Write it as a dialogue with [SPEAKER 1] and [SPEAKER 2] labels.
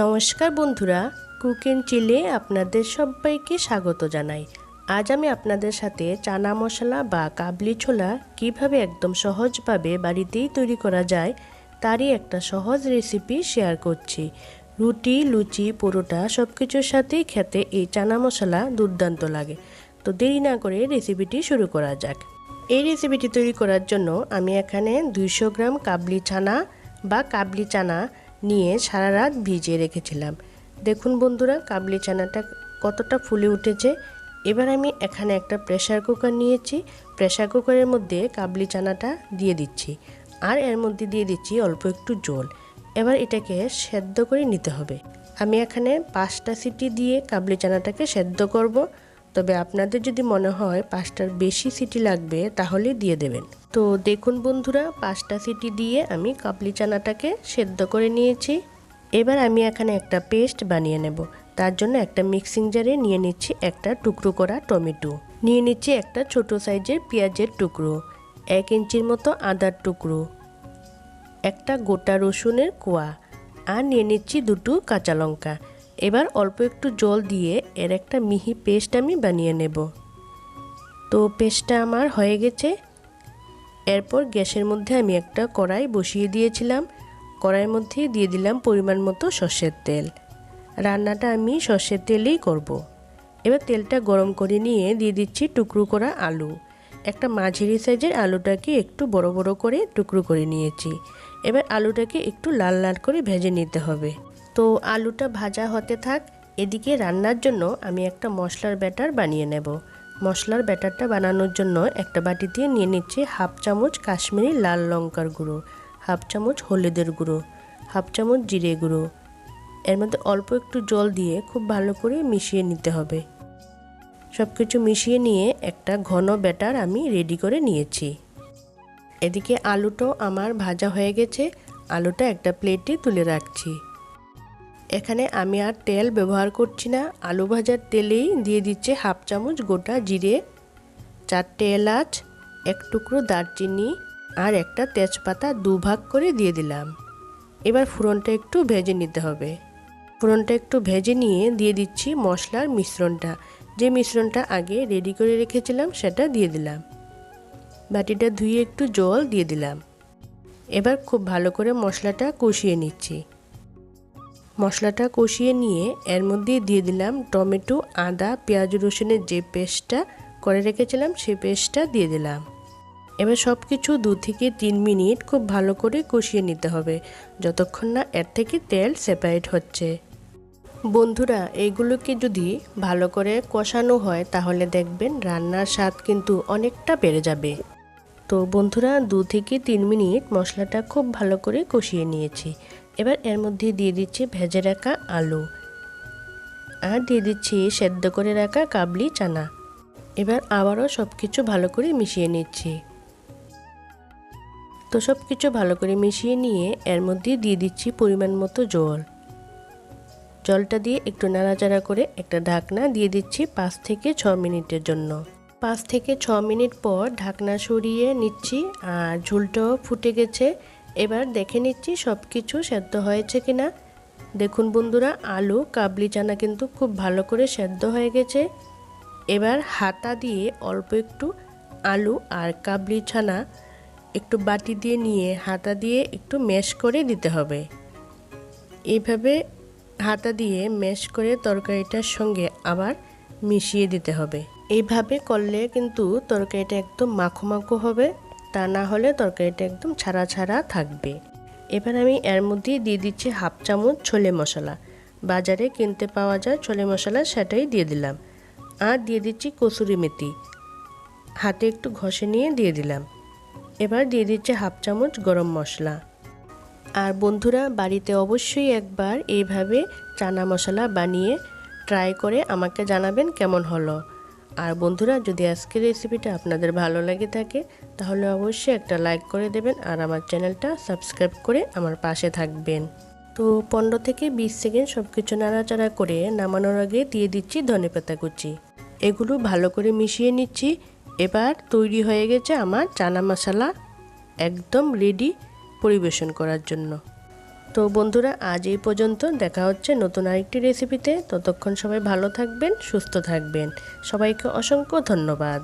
[SPEAKER 1] নমস্কার বন্ধুরা, cook and চিলে আপনাদের সবাইকে স্বাগত জানাই। আজ আমি আপনাদের সাথে চানা মশলা বা কাবলি ছোলা কীভাবে একদম সহজভাবে বাড়িতেই তৈরি করা যায়, তারই একটা সহজ রেসিপি শেয়ার করছি। রুটি, লুচি, পরোটা সব কিছুর সাথেই খেতে এই চানা মশলা দুর্দান্ত লাগে। তো দেরি না করে রেসিপিটি শুরু করা যাক। এই রেসিপিটি তৈরি করার জন্য আমি এখানে দুইশো গ্রাম কাবলি ছানা বা কাবলি চানা নিয়ে সারা রাত ভিজিয়ে রেখেছিলাম। দেখুন বন্ধুরা, কাবলি চানাটা কতটা ফুলে উঠেছে। এবার আমি এখানে একটা প্রেসার কুকার নিয়েছি। প্রেসার কুকারের মধ্যে কাবলি চানাটা দিয়ে দিচ্ছি। আর এর মধ্যে দিয়ে দিচ্ছি অল্প একটু জল। এবার এটাকে সেদ্ধ করে নিতে হবে। আমি এখানে পাঁচটা সিটি দিয়ে কাবলি চানাটাকে সেদ্ধ করব। তবে আপনাদের যদি মনে হয় পাঁচটার বেশি সিটি লাগবে, তাহলে দিয়ে দেবেন। তো দেখুন বন্ধুরা, পাঁচটা সিটি দিয়ে আমি কাবলি চানাটাকে সেদ্ধ করে নিয়েছি। এবার আমি এখানে একটা পেস্ট বানিয়ে নেব। তার জন্য একটা মিক্সিং জারে নিয়ে নিচ্ছি একটা টুকরো করা টমেটো। নিয়ে নিচ্ছি একটা ছোট সাইজের পেঁয়াজের টুকরো, এক ইঞ্চির মতো আদার টুকরো, একটা গোটা রসুনের কোয়া, আর নিয়ে নিচ্ছি দুটো কাঁচা লঙ্কা। এবার অল্প একটু জল দিয়ে এর একটা মিহি পেস্ট আমি বানিয়ে নেব। তো পেস্টটা আমার হয়ে গেছে। এরপর গ্যাসের মধ্যে আমি একটা কড়াই বসিয়ে দিয়েছিলাম। কড়াইয়ের মধ্যে দিয়ে দিলাম পরিমাণ মতো সর্ষের তেল। রান্নাটা আমি সর্ষের তেলেই করব। এবার তেলটা গরম করে নিয়ে দিয়ে দিচ্ছি টুকরো করা আলু। একটা মাঝারি সাইজের আলুটাকে একটু বড় বড় করে টুকরো করে নিয়েছি। এবার আলুটাকে একটু লাল লাল করে ভেজে নিতে হবে। তো আলুটা ভাজা হতে থাক, এদিকে রান্নার জন্য আমি একটা মশলার ব্যাটার বানিয়ে নেব। মশলার ব্যাটারটা বানানোর জন্য একটা বাটিতে নিয়ে নিচ্ছি হাফ চামচ কাশ্মীরি লাল লঙ্কার গুঁড়ো, হাফ চামচ হলুদের গুঁড়ো, হাফ চামচ জিরে গুঁড়ো। এর মধ্যে অল্প একটু জল দিয়ে খুব ভালো করে মিশিয়ে নিতে হবে। সব কিছু মিশিয়ে নিয়ে একটা ঘন ব্যাটার আমি রেডি করে নিয়েছি। এদিকে আলুটাও আমার ভাজা হয়ে গেছে, আলুটা একটা প্লেটে তুলে রাখছি। এখানে আমি আর তেল ব্যবহার করছি না। আলু ভাজার তেলেই দিয়ে দিচ্ছে হাফ চামচ গোটা জিরে, চারটে এলাচ, এক টুকরো দারচিনি আর একটা তেজপাতা দুভাগ করে দিয়ে দিলাম। এবার ফুরনটা একটু ভেজে নিতে হবে। ফুরনটা একটু ভেজে নিয়ে দিয়ে দিচ্ছি মশলার মিশ্রণটা। যে মিশ্রণটা আগে রেডি করে রেখেছিলাম সেটা দিয়ে দিলাম। বাটিটা ধুয়ে একটু জল দিয়ে দিলাম। এবার খুব ভালো করে মশলাটা কষিয়ে নিচ্ছি। মশলাটা কষিয়ে নিয়ে এর মধ্যে দিয়ে দিলাম টমেটো, আদা, পেঁয়াজ, রসুনের যে পেস্টটা করে রেখেছিলাম সেই পেস্টটা দিয়ে দিলাম। এবার সব কিছু দু থেকে তিন মিনিট খুব ভালো করে কষিয়ে নিতে হবে, যতক্ষণ না এর থেকে তেল সেপারেট হচ্ছে। বন্ধুরা এইগুলোকে যদি ভালো করে কষানো হয়, তাহলে দেখবেন রান্নার স্বাদ কিন্তু অনেকটা বেড়ে যাবে। তো বন্ধুরা, দু থেকে তিন মিনিট মশলাটা খুব ভালো করে কষিয়ে নিয়েছি। এবার এর মধ্যে দিয়ে দিচ্ছি ভেজে রাখা আলু। আর দিয়ে দিচ্ছি সেদ্ধ করে রাখা কাবলি চানা। এবার আবারও সব কিছু ভালো করে মিশিয়ে নিচ্ছি। তো সব কিছু ভালো করে মিশিয়ে নিয়ে এর মধ্যে দিয়ে দিচ্ছি পরিমাণ মতো জল। জলটা দিয়ে একটু নাড়াচাড়া করে একটা ঢাকনা দিয়ে দিচ্ছি পাঁচ থেকে ছ মিনিটের জন্য। পাঁচ থেকে ছ মিনিট পর ঢাকনা সরিয়ে নিচ্ছি আর ঝুলটাও ফুটে গেছে। এবার দেখে নিচ্ছি সব কিছু সেদ্ধ হয়েছে কিনা। দেখুন বন্ধুরা, আলু, কাবলি চানা কিন্তু খুব ভালো করে সেদ্ধ হয়ে গেছে। এবার হাতা দিয়ে অল্প একটু আলু আর কাবলি ছানা একটু বাটি দিয়ে নিয়ে হাতা দিয়ে একটু ম্যাশ করে দিতে হবে। এইভাবে হাতা দিয়ে ম্যাশ করে তরকারিটার সঙ্গে আবার মিশিয়ে দিতে হবে। এইভাবে করলে কিন্তু তরকারিটা একদম মাখো মাখো হবে। তা না হলে তরকারিটা একদম ছাড়া ছাড়া থাকবে। এবার আমি এর মধ্যে দিয়ে দিচ্ছি হাফ চামচ ছোলে মশলা। বাজারে কিনতে পাওয়া যায় ছোলে মশলা, সেটাই দিয়ে দিলাম। আর দিয়ে দিচ্ছি কসুরি মেথি। হাতে একটু ঘষে নিয়ে দিয়ে দিলাম। এবার দিয়ে দিচ্ছে হাফ চামচ গরম মশলা। আর বন্ধুরা, বাড়িতে অবশ্যই একবার এইভাবে চানা মশলা বানিয়ে ট্রাই করে আমাকে জানাবেন কেমন হলো। আর বন্ধুরা, যদি আজকের রেসিপিটা আপনাদের ভালো লাগে থাকে, তাহলে অবশ্যই একটা লাইক করে দেবেন আর আমার চ্যানেলটা সাবস্ক্রাইব করে আমার পাশে থাকবেন। তো পনেরো থেকে বিশ সেকেন্ড সব কিছু নাড়াচাড়া করে নামানোর আগে দিয়ে দিচ্ছি ধনে পাতা কুচি। এগুলো ভালো করে মিশিয়ে নিচ্ছি। এবার তৈরি হয়ে গেছে আমার চানা মশলা একদম রেডি পরিবেশন করার জন্য। তো বন্ধুরা, আজ এই পর্যন্ত। দেখা হচ্ছে নতুন আরেকটি রেসিপিতে ততক্ষণ সবাই ভালো থাকবেন, সুস্থ থাকবেন। সবাইকে অসংখ্য ধন্যবাদ।